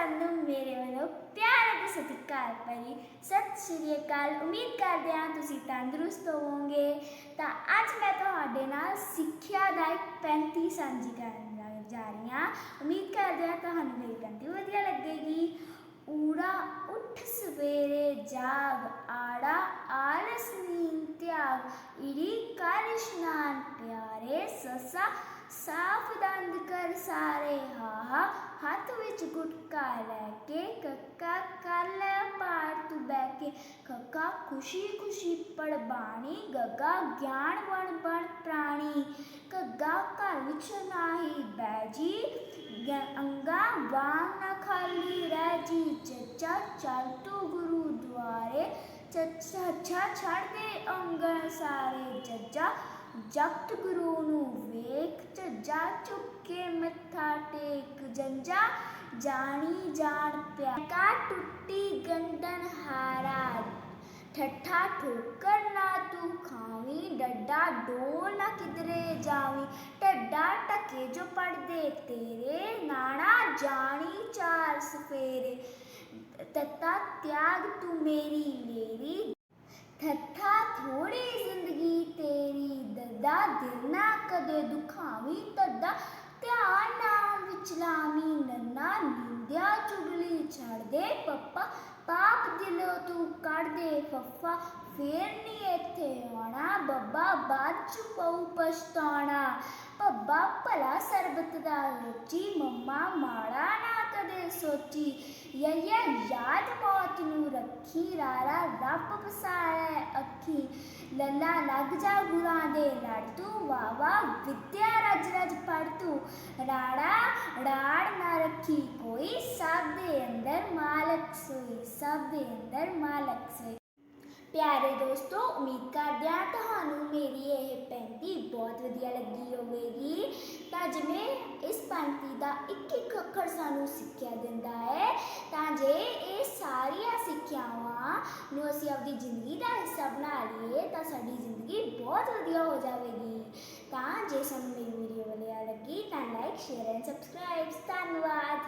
ਸਭ ਮੇਰੇ ਵੱਲੋਂ ਪਿਆਰ ਅਤੇ ਸਤਿਕਾਰ ਭਰੀ ਸਤਿ ਸ਼੍ਰੀ ਅਕਾਲ। ਉਮੀਦ ਕਰਦੇ ਹਾਂ ਤੁਸੀਂ ਤੰਦਰੁਸਤ ਹੋਵੋਗੇ। ਤਾਂ ਅੱਜ ਮੈਂ ਤੁਹਾਡੇ ਨਾਲ ਸਿੱਖਿਆ ਦਾ ਇੱਕ ਪੈਂਤੀ ਸਾਂਝੀ ਕਰਨ ਜਾ- ਰਹੀ ਹਾਂ। ਉਮੀਦ ਕਰਦੇ ਹਾਂ ਤੁਹਾਨੂੰ ਮੇਰੀ ਪੈਂਤੀ ਵਧੀਆ ਲੱਗੇਗੀ। ਊੜਾ ਉੱਠ ਸਵੇਰੇ ਜਾਗ, ਆੜਾ ਆਲਸ ਨੀਂਦ ਤਿਆਗ, ਇੜੀ ਕਰ ਇਸ਼ਨਾਨ ਪਿਆਰੇ ਸਸਾ ਸਾਫ਼ ਦੰਦ ਕਰ ਸਾਰੇ। ਹਾਹਾ, ਹੱਥ ਵਿੱਚ ਗੁਟਕਾ ਲੈ ਕੇ ਕੱਕਾ ਕਰ ਲੈ ਪਾਰ ਤੂੰ ਬੈ ਕੇ। ਕੱਕਾ ਖੁਸ਼ੀ ਖੁਸ਼ੀ ਪੜ ਬਾਣੀ ਗੱਗਾ ਗਿਆਨ ਬਣ ਬਣ ਪ੍ਰਾਣੀ। ਕੱਗਾ ਘਰ ਵਿੱਚ ਨਾਹੀ ਬੈਜੀ ਗਿ- ਅੰਗਾ ਵਾਂਗ ਨਾ ਖਾਲੀ ਰਹਿ ਜੀ। ਚੱਚਾ ਚੱਲ ਤੂੰ ਗੁਰੂ ਦੁਆਰੇ ਚੱਚਾ ਛੱਡ ਦੇ ਅੰਗਣ ਸਾਰੇ। ਜੱਜਾ ਜਗਤ ਗੁਰੂ ਨੂੰ ਚੁੱਕ ਕੇ ਮੱਥਾ ਟੇਕ, ਜੰਜਾ ਜਾਣੀ ਜਾਣ ਪਿਆ। ਕਾ ਟੁੱਟੀ ਗੰਡਨ ਹਾਰਾ, ਠੱਠਾ ਠੋਕਰ ਨਾ ਤੂੰ ਖਾਵੀਂ, ਡੱਡਾ ਡੋਲ ਨਾ ਕਿਧਰੇ ਜਾਵੀਂ। ਟੱਡਾ ਟਕੇ ਜੋ ਪੜਦੇ, ਤੇਰੇ ਨਾਣਾ ਜਾਣੀ ਚਾਰ ਸਫੇਰੇ। ਤਤਾ ਤਿਆਗ ਤੂੰ ਮੇਰੀ ਮੇਰੀ। ਠੱਠਾ ਥੋੜੀ ਜ਼ਿੰਦਗੀ ਤੇਰੀ ਦਦਾ ਦਿਲ ਨਾ ਕਦੇ ਦੁਖਾਵੀਂ ਤਦਾ ਧਿਆਨ ਨਾਮ ਵਿੱਚ ਲਾਵੀਂ ਨੰਨਾ ਨਿੰਦਿਆ ਚੁਗਲੀ ਛੱਡ ਦੇ ਪੱਪਾ। ਪਾਪ ਦਿਲੋਂ ਤੂੰ ਕੱਢ ਦੇ ਫੱਫਾ, ਫੇਰ ਨਹੀਂ ਇੱਥੇ ਆਉਣਾ। ਬੱਬਾ ਬਾਦ ਚ ਪਊ ਪਛਤਾਉਣਾ। ਪੱਬਾ ਭਲਾ ਸਰਬਤ ਦਾ ਰੋਚੀ ਮੰਮਾ ਮਾੜਾ ਨਾ ਕਦੇ ਸੋਚੀ। ਯਯਾ ਯਾਦ ਮੌਤ ਰਾਰਾ ਰੱਬ ਵਸਾਇਆ ਅੱਖੀ ਲੱਲਾ ਲੱਗ ਜਾ ਗੁਰਾਂ ਦੇ ਲੜ ਤੂੰ ਵਾਵਾ ਵਿਦਿਆ ਰਜ ਰਜ ਪੜ ਤੂੰ। ਰਾੜਾ, ਰਾੜ ਨਾ ਰੱਖੀ ਕੋਈ, ਸਭ ਦੇ ਅੰਦਰ ਮਾਲਕ ਸੋਈ, ਸਭ ਦੇ ਅੰਦਰ ਮਾਲਕ ਸੋਈ। ਪਿਆਰੇ ਦੋਸਤੋ, ਉਮੀਦ ਕਰਦੇ ਹਾਂ ਤੁਹਾਨੂੰ ਮੇਰੀ ਇਹ ਪੈਂਤੀ ਬਹੁਤ ਵਧੀਆ ਲੱਗੀ ਹੋਵੇਗੀ। ਤਾਂ ਜਿਵੇਂ ਇਸ ਪੈਂਤੀ ਦਾ ਇੱਕ ਇੱਕ ਅੱਖਰ ਸਾਨੂੰ ਸਿੱਖਿਆ ਦਿੰਦਾ ਹੈ ਸਿੱਖਿਆਵਾਂ ਨੂੰ ਅਸੀਂ ਆਪਣੀ ਜ਼ਿੰਦਗੀ ਦਾ ਹਿੱਸਾ ਬਣਾ ਲਈਏ ਤਾਂ ਸਾਡੀ ਜ਼ਿੰਦਗੀ ਬਹੁਤ ਵਧੀਆ ਹੋ ਜਾਵੇਗੀ। ਤਾਂ ਜੇ ਸਾਨੂੰ ਮੇਰੀ ਵੀਡੀਓ ਵਧੀਆ ਲੱਗੀ ਤਾਂ ਲਾਈਕ ਸ਼ੇਅਰ ਐਂਡ ਸਬਸਕ੍ਰਾਈਬ ਧੰਨਵਾਦ।